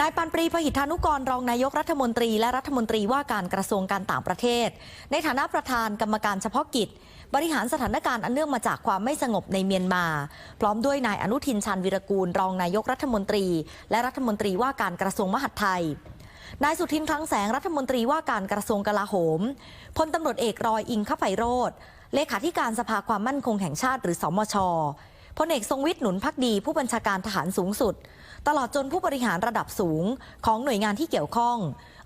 นายปันปรีพหิทธานุกรรองนายกรัฐมนตรีและรัฐมนตรีว่าการกระทรวงการต่างประเทศ ในฐานะประธานกรรมการเฉพาะกิจ บริหารสถานการณ์อันเนื่องมาจากความไม่สงบในเมียนมา พร้อมด้วยนายอนุทินชาญวิรกูล รองนายกรัฐมนตรี และรัฐมนตรีว่าการกระทรวงมหาดไทยนายสุทินคลังแสงรัฐมนตรีว่าการกระทรวงกลาโหมพลตำรวจเอกรอยอิงคไพโรธเลขาธิการสภาความมั่นคงแห่งชาติหรือสมช พลเอกทรงวิทย์หนุนพักดีผู้บัญชาการทหารสูงสุด ตลอดจนผู้บริหารระดับสูงของหน่วยงานที่เกี่ยวข้อง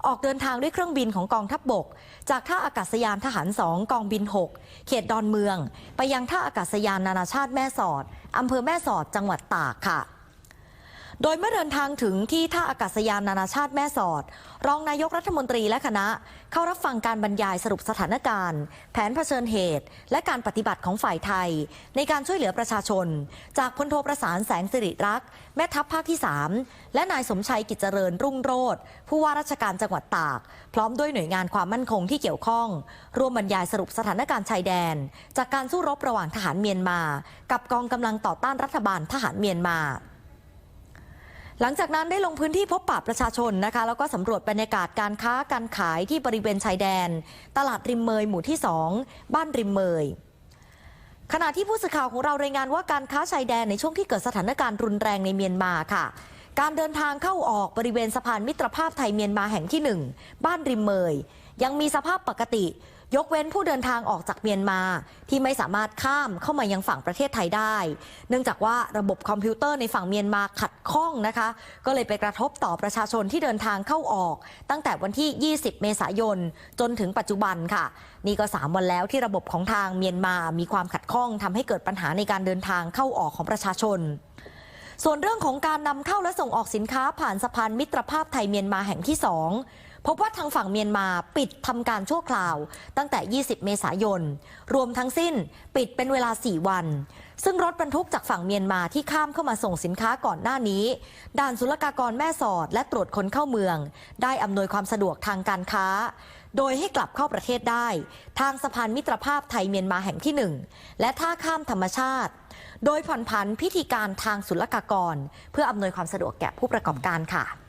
ออกเดินทางด้วยเครื่องบินของกองทัพบบก จากท่าอากาศยานทหารสองกองบิน 6 เขตดอนเมือง ไปยังท่าอากาศยานนานาชาติแม่สอดอำเภอแม่สอดจังหวัดตากค่ะ โดยเมื่อเดินทางถึงที่ท่าอากาศยานนานาชาติแม่สอด รองนายกรัฐมนตรีและคณะ เข้ารับฟังการบรรยายสรุปสถานการณ์ แผนเผชิญเหตุ และการปฏิบัติของฝ่ายไทย ในการช่วยเหลือประชาชน จากพลโทประสานแสงสิริรักษ์แม่ทัพภาคที่ 3 และนายสมชัยกิจเจริญรุ่งโรธผู้ว่าราชการจังหวัดตาก พร้อมด้วยหน่วยงานความมั่นคงที่เกี่ยวข้อง ร่วมบรรยายสรุปสถานการณ์ชายแดน จากการสู้รบระหว่างทหารเมียนมา กับกองกำลังต่อต้านรัฐบาลทหารเมียนมา หลังจากนั้นได้ลงพื้นที่พบปะประชาชนนะคะ แล้วก็สำรวจบรรยากาศการค้าการขายที่บริเวณชายแดน ตลาดริมเมยหมู่ที่ 2 บ้านริมเมยขณะที่ผู้สื่อข่าวของเรารายงานว่าการค้าชายแดนในช่วงที่เกิดสถานการณ์รุนแรงในเมียนมาค่ะ การเดินทางเข้าออกบริเวณสะพานมิตรภาพไทยเมียนมาแห่งที่ 1 บ้านริมเมย ยังมีสภาพปกติ ยกเว้นผู้เดินทางออกจากเมียนมา ที่ไม่สามารถข้ามเข้ามายังฝั่งประเทศไทยได้ เนื่องจากว่าระบบคอมพิวเตอร์ในฝั่งเมียนมาขัดข้องนะคะ ก็เลยไปกระทบต่อประชาชนที่เดินทางเข้าออก ตั้งแต่วันที่ 20 เมษายน จนถึงปัจจุบันค่ะ นี่ก็ 3 วันแล้วที่ระบบของทางเมียนมา มีความขัดข้องทำให้เกิดปัญหาในการเดินทางเข้าออกของประชาชนส่วนเรื่องของการนำเข้าและส่งออกสินค้าผ่านสะพานมิตรภาพไทยเมียนมาแห่งที่ 2 พบว่าทางฝั่งเมียนมาปิดทำการชั่วคราว ตั้งแต่ 20 เมษายน รวมทั้งสิ้นปิดเป็นเวลา 4 วัน ซึ่งรถบรรทุกจากฝั่งเมียนมาที่ข้ามเข้ามาส่งสินค้าก่อนหน้านี้ ด่านศุลกากรแม่สอดและตรวจคนเข้าเมือง ได้อำนวยความสะดวกทางการค้า โดยให้กลับเข้าประเทศได้ ทางสะพานมิตรภาพไทยเมียนมาแห่งที่ 1 และท่าข้ามธรรมชาติ โดยผ่อนผันพิธีการทางศุลกากร เพื่ออำนวยความสะดวกแก่ผู้ประกอบการค่ะ